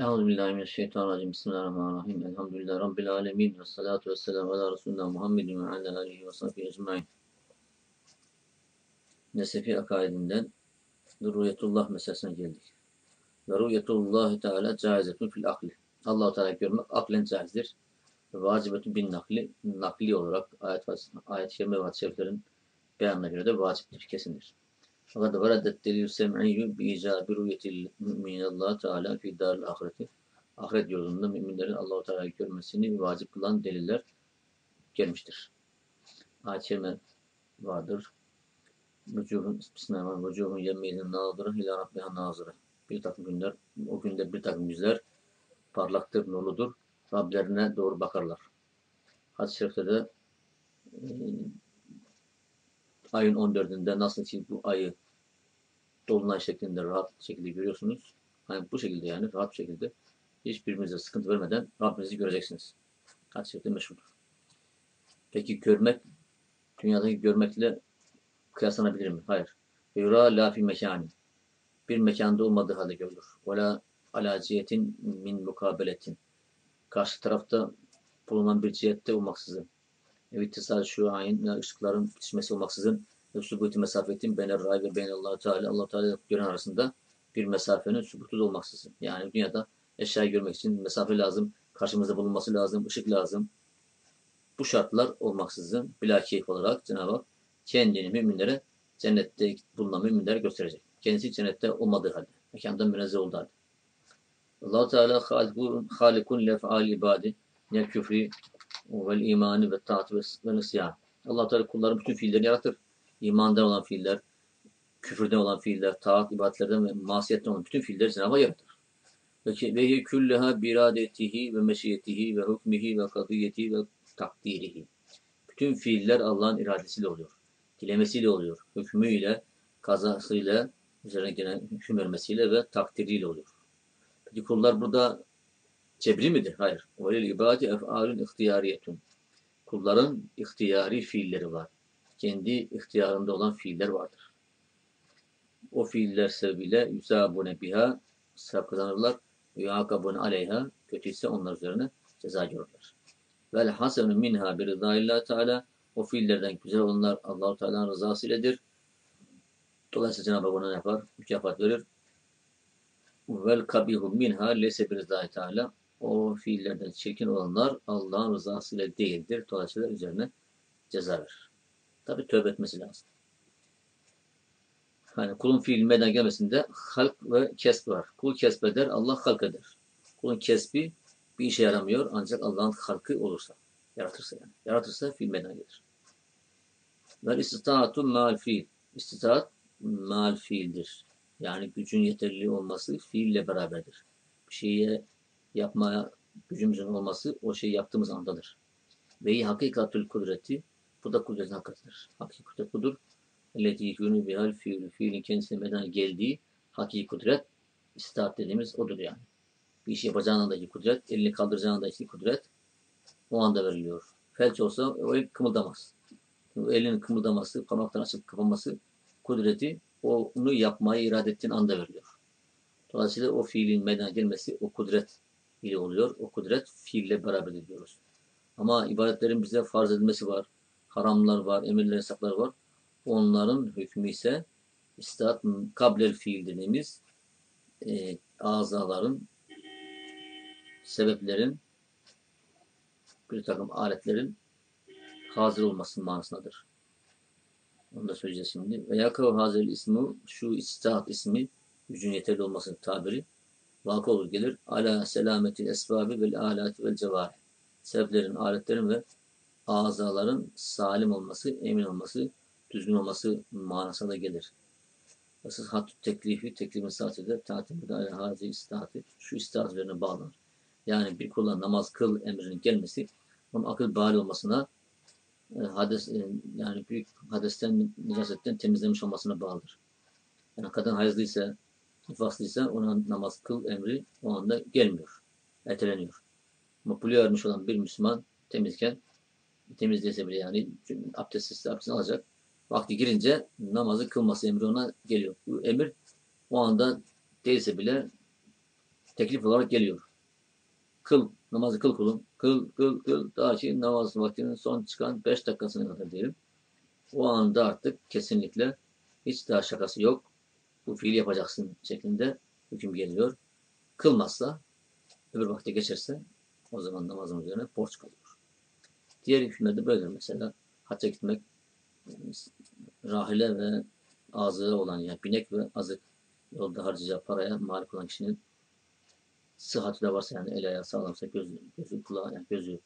Euzubillahimineşşeytanirracim. Bismillahirrahmanirrahim. Elhamdülillahi Rabbil alemin. Ve salatu ve selamu ala Resulullah Muhammedin ve ala alihi ve sahbihi ecmain. Nesefi akaidinden Rüyetullah meselesine geldik. Ve rüyetullah Teala caizetun fil akli. allah Teala görmek aklen caizdir. Vacibetun bin nakli. Nakli olarak ayet, ayet şerif ve hadis şeriflerin beyanına göre de vaciptir, kesindir. Fakat varadet delil sem'iyyu bi icabi rüyetil mümin Allah Teala fi daril ahireti. Ahiret yolunda müminlerin Allahu Teala'yı görmesini vacip kılan deliller gelmiştir. Ayet-i vardır. Vücuhun, Bismillahirrahmanirrahim. Vücuhun yemmeydin nazıra ila rabbiha nazıra. Bir takım günler, o günde bir takım yüzler parlaktır, nurludur. Rablerine doğru bakarlar. Hadis-i Şerif'te de e, ayın 14'ünde nasıl ki bu ayı dolunay şeklinde rahat şekilde görüyorsunuz. Hani bu şekilde yani rahat şekilde hiçbirimize sıkıntı vermeden Rabbinizi göreceksiniz. Hadis-i meşhurdur. Peki görmek dünyadaki görmekle kıyaslanabilir mi? Hayır. Yura la fi mekani. Bir mekanda olmadığı halde görülür. Ve la ala min mukabeletin. Karşı tarafta bulunan bir cihette olmaksızın ittisal şu ayin ışıkların bitişmesi olmaksızın ve subuti mesafetin bener ray ve beyn allah Teala allah Teala gören arasında bir mesafenin subutu olmaksızın. Yani dünyada eşyayı görmek için mesafe lazım, karşımızda bulunması lazım, ışık lazım. Bu şartlar olmaksızın bilakeyif olarak Cenab-ı Hak kendini müminlere cennette bulunan müminlere gösterecek. Kendisi cennette olmadığı halde, mekandan münezzeh olduğu halde. allah Teala halikun lef'al ibadi ne küfri vel imanı ve taat ve nisyan. Allah Teala kulların bütün fiillerini yaratır. İmandan olan fiiller, küfürden olan fiiller, taat, ibadetlerden ve masiyetten olan bütün fiilleri Cenab-ı yaratır. Ve ve külleha biradetihi ve meşiyetihi ve hükmihi ve kadiyeti ve takdirihi. Bütün fiiller Allah'ın iradesiyle oluyor. Dilemesiyle oluyor. Hükmüyle, kazasıyla, üzerine gelen hüküm vermesiyle ve takdiriyle oluyor. Peki kullar burada Cebri midir? Hayır. Velil ibadi ef'alun ihtiyariyetun. Kulların ihtiyari fiilleri var. Kendi ihtiyarında olan fiiller vardır. O fiiller sebebiyle yusabune biha sevap kazanırlar. Yuakabune aleyha kötüyse onlar üzerine ceza görürler. Vel hasenu minha bir rızaillah Teala o fiillerden güzel olanlar Allahu Teala'nın rızası iledir. Dolayısıyla Cenab-ı Hak ona yapar? Mükafat verir. Vel kabihu minha lese bir rızayı Teala o fiillerden çirkin olanlar Allah'ın rızasıyla değildir. Dolayısıyla üzerine ceza verir. Tabi tövbe etmesi lazım. Hani kulun fiil meydana gelmesinde halk ve kesb var. Kul kesbeder, Allah halk eder. Kulun kesbi bir işe yaramıyor ancak Allah'ın halkı olursa. Yaratırsa yani. Yaratırsa fiil meydana gelir. Ve istitaatu mal fiil. İstitaat mal fiildir. Yani gücün yeterli olması fiille beraberdir. Bir şeye yapmaya gücümüzün olması o şeyi yaptığımız andadır. Ve hakikatül kudreti bu da kudretin hakikatıdır. Hakiki budur. Elleti yükünü bihal fiilü fiilin kendisine meydana geldiği hakiki kudret istihat dediğimiz odur yani. Bir iş yapacağın andaki kudret, elini kaldıracağın andaki kudret o anda veriliyor. Felç olsa o el kımıldamaz. O elinin kımıldaması, parmaktan açıp kapanması kudreti onu yapmayı irade ettiğin anda veriliyor. Dolayısıyla o fiilin meydana gelmesi o kudret ile oluyor. O kudret fiille beraber ediyoruz. Ama ibadetlerin bize farz edilmesi var. Haramlar var, emirler, yasaklar var. Onların hükmü ise istat kablel fiil dediğimiz e, azaların sebeplerin bir takım aletlerin hazır olması manasındadır. Onu da söyleyeceğiz şimdi. Ve yakav hazır ismi şu istihat ismi gücün yeterli olmasının tabiri vakı olur gelir. Ala selameti esbabi vel alati vel cevari. Sebeplerin, aletlerin ve azaların salim olması, emin olması, düzgün olması manasına gelir. Asıl hattü teklifi, teklifin saatidir. Tatimde ala hazi istihati, şu istihat üzerine bağlanır. Yani bir kullan namaz kıl emrinin gelmesi, onun akıl bari olmasına, e, hades, e, yani büyük hadesten, nicasetten temizlemiş olmasına bağlıdır. Yani kadın hayızlıysa, nifaslıysa ona namaz kıl emri o anda gelmiyor. Erteleniyor. Ama buluyor ermiş olan bir Müslüman temizken temizlese bile yani abdestsiz abdest alacak. Vakti girince namazı kılması emri ona geliyor. Bu emir o anda değilse bile teklif olarak geliyor. Kıl, namazı kıl kulum. Kıl, kıl, kıl. Daha ki namaz vaktinin son çıkan 5 dakikasına kadar diyelim. O anda artık kesinlikle hiç daha şakası yok. Bu fiili yapacaksın şeklinde hüküm geliyor. Kılmazsa, öbür vakte geçerse o zaman namazın üzerine borç kalıyor. Diğer hükümlerde böyle mesela hacca gitmek rahile ve azığı olan yani binek ve azık yolda harcayacağı paraya malik olan kişinin sıhhati de varsa yani el ayağı sağlamsa gözü, gözü kulağı yani gözü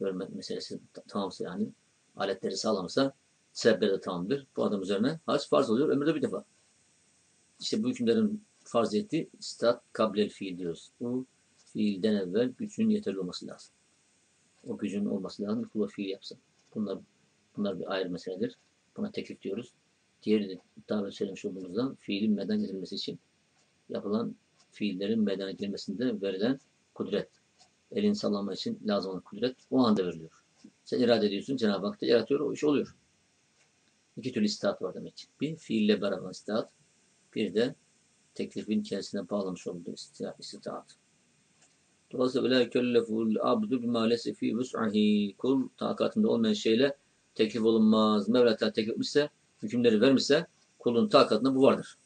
görme meselesi tamamsa yani aletleri sağlamsa sebepleri de tamamdır. Bu adam üzerine hac farz oluyor ömürde bir defa. İşte bu hükümlerin farziyeti istat kablel fiil diyoruz. Bu fiilden evvel gücün yeterli olması lazım. O gücün olması lazım kula fiil yapsın. Bunlar bunlar bir ayrı meseledir. Buna teklif diyoruz. Diğeri de daha önce söylemiş olduğumuzdan fiilin meden edilmesi için yapılan fiillerin meydana gelmesinde verilen kudret. Elin sallama için lazım olan kudret o anda veriliyor. Sen irade ediyorsun, Cenab-ı Hak da yaratıyor, o iş oluyor. İki türlü istihat var demek. Bir fiille beraber istihat, bir de teklifin kendisine bağlamış olduğu istihat. Dolayısıyla وَلَا يُكَلَّفُ الْعَبْدُ بِمَا لَيْسَ ف۪ي وُسْعَهِ Kul takatında olmayan şeyle teklif olunmaz. Mevla Teala teklif etmişse, hükümleri vermişse kulun takatında bu vardır.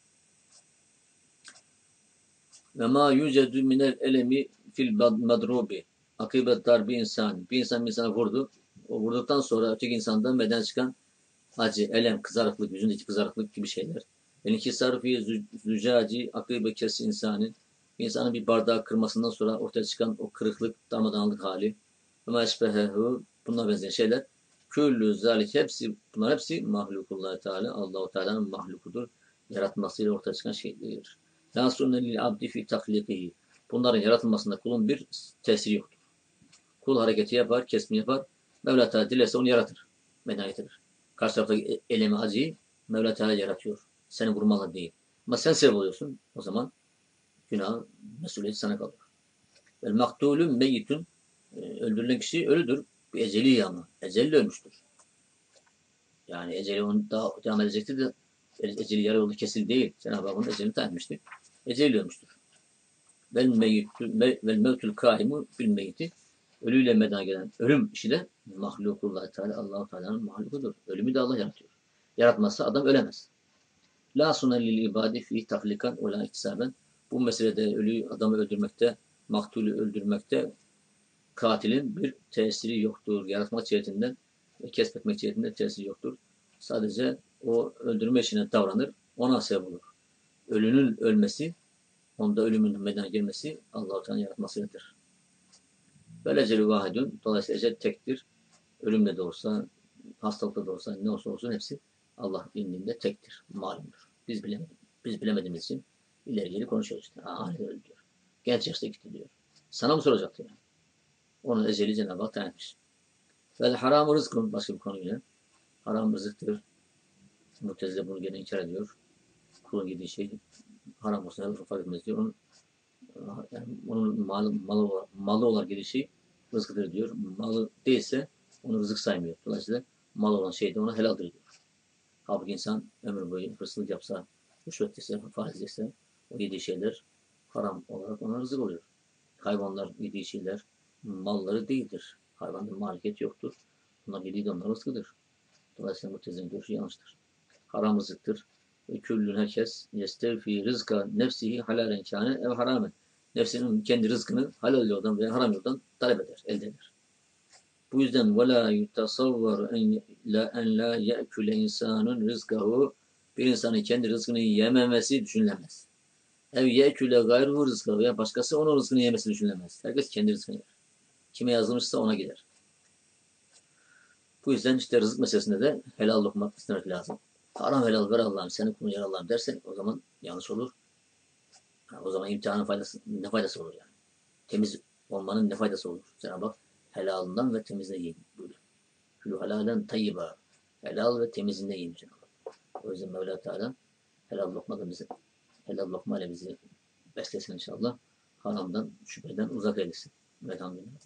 Ve ma yucedu minel elemi fil madrubi. Akıbet darbi insan. Bir insan bir insana vurdu. O vurduktan sonra öteki insandan beden çıkan acı, elem, kızarıklık, yüzündeki kızarıklık gibi şeyler. Enkisar fi zücaci akıbe kesi insanın. Bir insanın bir bardağı kırmasından sonra ortaya çıkan o kırıklık, darmadağınlık hali. Ve ma eşbehehu. Bununla benzeyen şeyler. Küllü zalik hepsi, bunlar hepsi mahlukullah Teala. Allahu Teala'nın mahlukudur. Yaratmasıyla ortaya çıkan şeydir. La sunne lil abdi fi takliqihi. Bunların yaratılmasında kulun bir tesiri yoktur. Kul hareketi yapar, kesme yapar. Mevla Teala dilerse onu yaratır. Meydana getirir. Karşı taraftaki elemi acıyı Mevla Teala yaratıyor. Seni vurmalı değil. Ama sen sebep oluyorsun. O zaman günah, mesuliyet sana kalır. Vel maktulü meyyitün öldürülen kişi ölüdür. Bir eceli yanı. Eceli ölmüştür. Yani eceli onu daha devam edecekti de eceli yarı yolda kesil değil. Cenab-ı Hak onun ecelini tayin etmiştir. Ölmüştür. Vel mevtül kaimu bil meyyiti ölüyle meydana gelen ölüm işi de mahlukullah Teala Allah-u Teala'nın mahlukudur. Ölümü de Allah yaratıyor. Yaratmazsa adam ölemez. La sunan lil ibadi fi tahlikan ve la iktisaben. Bu meselede ölü adamı öldürmekte, maktulü öldürmekte katilin bir tesiri yoktur. Yaratmak cihetinden ve cihetinden tesiri yoktur. Sadece o öldürme işine davranır. Ona sebep olur. Ölünün ölmesi, onda ölümün meydana gelmesi Allah-u Teala'nın yaratmasıdır. Böyle vahidun. Dolayısıyla ecel tektir. Ölümle de olsa, hastalıkla da olsa, ne olsa olsun hepsi Allah indinde tektir. Malumdur. Biz bilemedik. Biz bilemediğimiz için ileri geri konuşuyoruz işte. Aniden öldü diyor. Genç yaşta gitti diyor. Sana mı soracaktı yani? Onun eceli Cenab-ı Hak dayanmış. Vel haram rızkın başka bir konu yine. Haram rızıktır. Mutezile bunu gene inkar ediyor. Kulun yediği şey haram olsun ya fark etmez diyor. Onun, yani onun malı, malı, malı olarak yediği şey rızkıdır diyor. Malı değilse onu rızık saymıyor. Dolayısıyla mal olan şey de ona helaldir diyor. Halbuki insan ömür boyu hırsızlık yapsa, rüşvet ise, faiz ise o yediği şeyler haram olarak ona rızık oluyor. Hayvanlar yediği şeyler malları değildir. Hayvanın malikiyet yoktur. Bunlar yediği de onların rızkıdır. Dolayısıyla bu tezin görüşü yanlıştır. Haram rızıktır. Ve küllün herkes yestevfi rızka nefsihi halalen kâne ev haramen. Nefsinin kendi rızkını halal yoldan veya haram yoldan talep eder, elde eder. Bu yüzden وَلَا يُتَصَوَّرُ اَنْ لَا, en la يَأْكُلَ insanun rızkahu bir insanın kendi rızkını yememesi düşünülemez. Ev ye'küle gayruhu rızkahu veya başkası onun rızkını yemesi düşünülemez. Herkes kendi rızkını yer. Kime yazılmışsa ona gider. Bu yüzden işte rızık meselesinde de helal lokma istemek lazım. Haram helal ver Allah'ım, seni kulun yer Allah'ım dersen o zaman yanlış olur. o zaman imtihanın faydası, ne faydası olur yani? Temiz olmanın ne faydası olur? Cenab-ı Hak helalından ve temizine yiyin buyuruyor. Külü helalen tayyiba. Helal ve temizinde yiyin Cenab-ı. O yüzden Mevla Teala helal lokma bizi, helal lokma ile bizi beslesin inşallah. Haramdan, şüpheden uzak eylesin. Velhamdülillah.